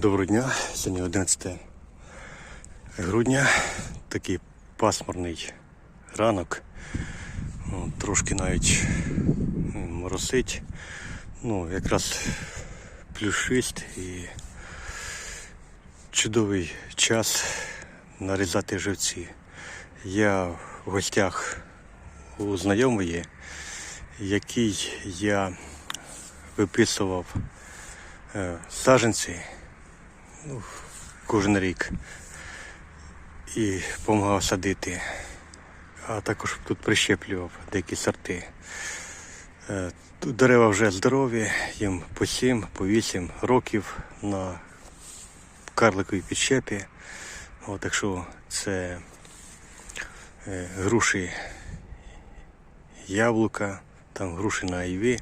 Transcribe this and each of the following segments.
Доброго дня, сьогодні 11 грудня, такий пасмурний ранок, трошки навіть моросить, ну якраз плюс 6 і чудовий час нарізати живці. Я в гостях у знайомої, який я виписував е, саджанці кожен рік і допомагав садити, а також тут прищеплював деякі сорти. Е, Тут дерева вже здорові, їм по 7, по 8 років на карликовій підщепі. О, так що це е, груші яблука, там груші на айві,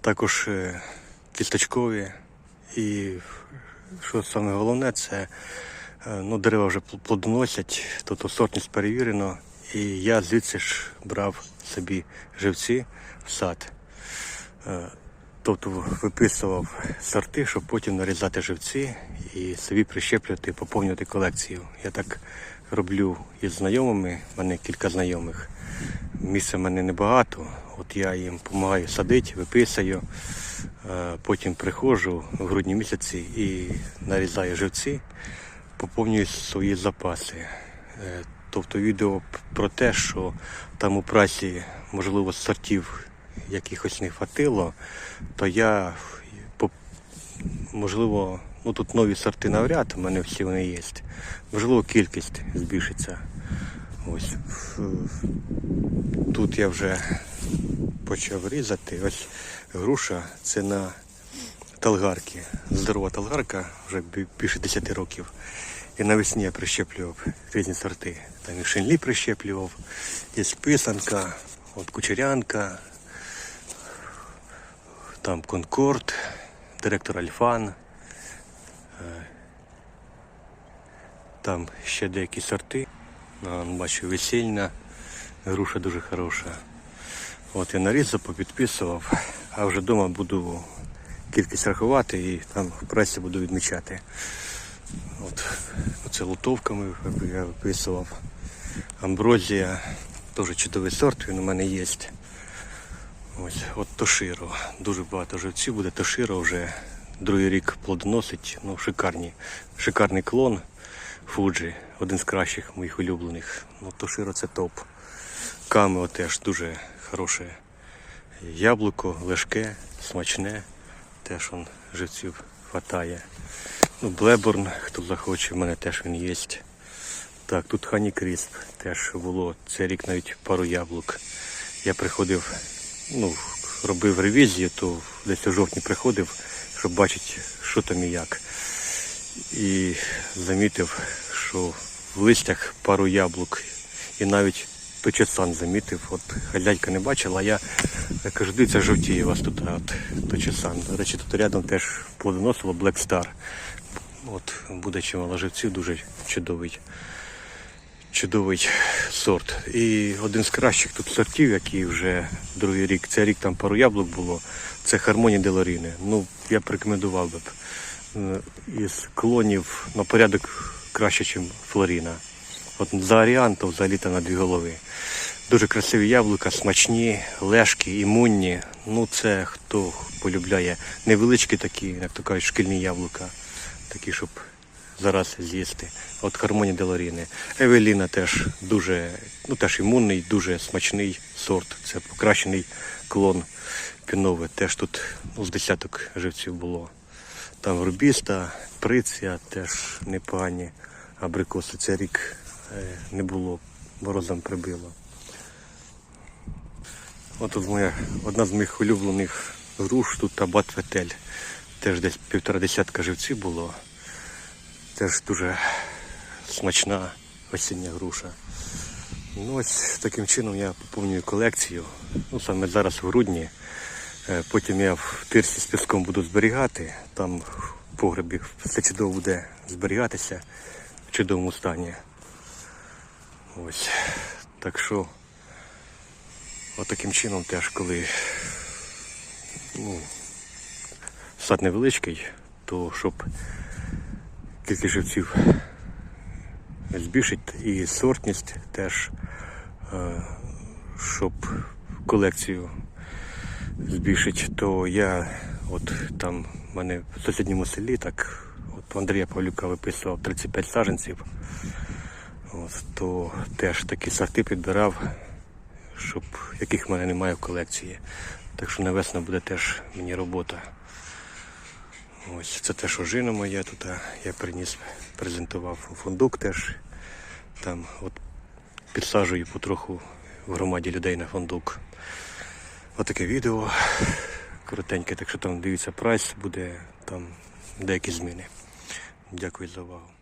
також е, кісточкові. І що саме головне, це е, ну, дерева вже плодоносять, тобто сортність перевірено. І я звідси ж брав собі живці в сад. Тобто виписував сорти, щоб потім нарізати живці і собі прищеплювати, поповнювати колекцію. Я так роблю із знайомими, в мене кілька знайомих. Місця в мене небагато. От я їм допомагаю садити, виписую. Е, Потім приходжу в грудні місяці і нарізаю живці, поповнюю свої запаси. Е, Тобто відео про те, що там у прасі, можливо, сортів якихось не хватило, то я можливо, ну тут нові сорти навряд, у мене всі вони є. Можливо, кількість збільшиться. Ось тут я вже почав різати. Ось груша це на талгарки. Здорова талгарка, вже більше 10 років. І навесні я прищеплював різні сорти. Там і шинлі прищеплював, є писанка, от кучерянка, там Конкорд, директор Альфан. е, Там ще деякі сорти. Бачу, весільна, груша дуже хороша. От я нарізав, попідписував, а вже вдома буду кількість рахувати і там в пресі буду відмічати. От, оце лутовками я виписував. Амброзія, теж чудовий сорт, він у мене є. Ось, от Тоширо. Дуже багато живців буде. Тоширо вже другий рік плодоносить. Ну, шикарні. Шикарний клон Фуджі, один з кращих моїх улюблених. Ну, Тоширо це топ. Камео теж дуже хороше. Яблуко, лежке, смачне. Теж он живців хватає. Ну, Блеборн, хто захоче, в мене теж він є. Так, тут Хані Крісп теж було. Цей рік навіть пару яблук. Я приходив, ну, робив ревізію, то десь у жовтні приходив, щоб бачити, що там і як. І замітив, що в листях пару яблук і навіть точесан замітив. От хазяйка не бачила, а я, кажу, дивіться, жовтіє у вас тут от, точесан. До речі, тут рядом теж плодоносило Black Star. От буде чимало живців, дуже чудовий. Чудовий сорт. І один з кращих тут сортів, який вже другий рік. Цей рік там пару яблук було. Це Хармоні Делоріни. Ну, я б рекомендував би. Е, Із клонів на порядок краще, ніж Флоріна. От за Аріанто взагалі на дві голови. Дуже красиві яблука, смачні, лежкі, імунні. Ну це хто полюбляє невеличкі такі, як то кажуть, шкільні яблука. Такі, щоб зараз з'їсти. От Хармоні Делоріни. Евеліна теж дуже, ну теж імунний, дуже смачний сорт. Це покращений клон пінове. Теж тут ну, з десяток живців було. Там Рубіста, Приція теж непогані. Абрикоси цей рік е, не було, морозом прибило. От моя одна з моїх улюблених груш, тут Абат Ветель. Теж десь півтора десятка живців було. Теж дуже смачна осіння груша. Ну ось таким чином я поповнюю колекцію. Ну саме зараз в грудні. Е, Потім я в тирсі з піском буду зберігати. Там в погребі все чудово буде зберігатися в чудовому стані. Ось. Так що отаким чином теж, коли ну, сад невеличкий, то щоб кількість живців збільшити і сортність теж, е, щоб колекцію збільшити, то я от там в мене в сусідньому селі, так от Андрія Павлюка виписував 35 саженців. От, то теж такі сорти підбирав, щоб яких в мене немає в колекції. Так що на весну буде теж мені робота. Ось це теж ожина моя тут. Я приніс, презентував фундук теж. Там от підсаджую потроху в громаді людей на фундук. Отаке відео коротеньке, так що там дивіться прайс, буде там деякі зміни. Дякую за увагу.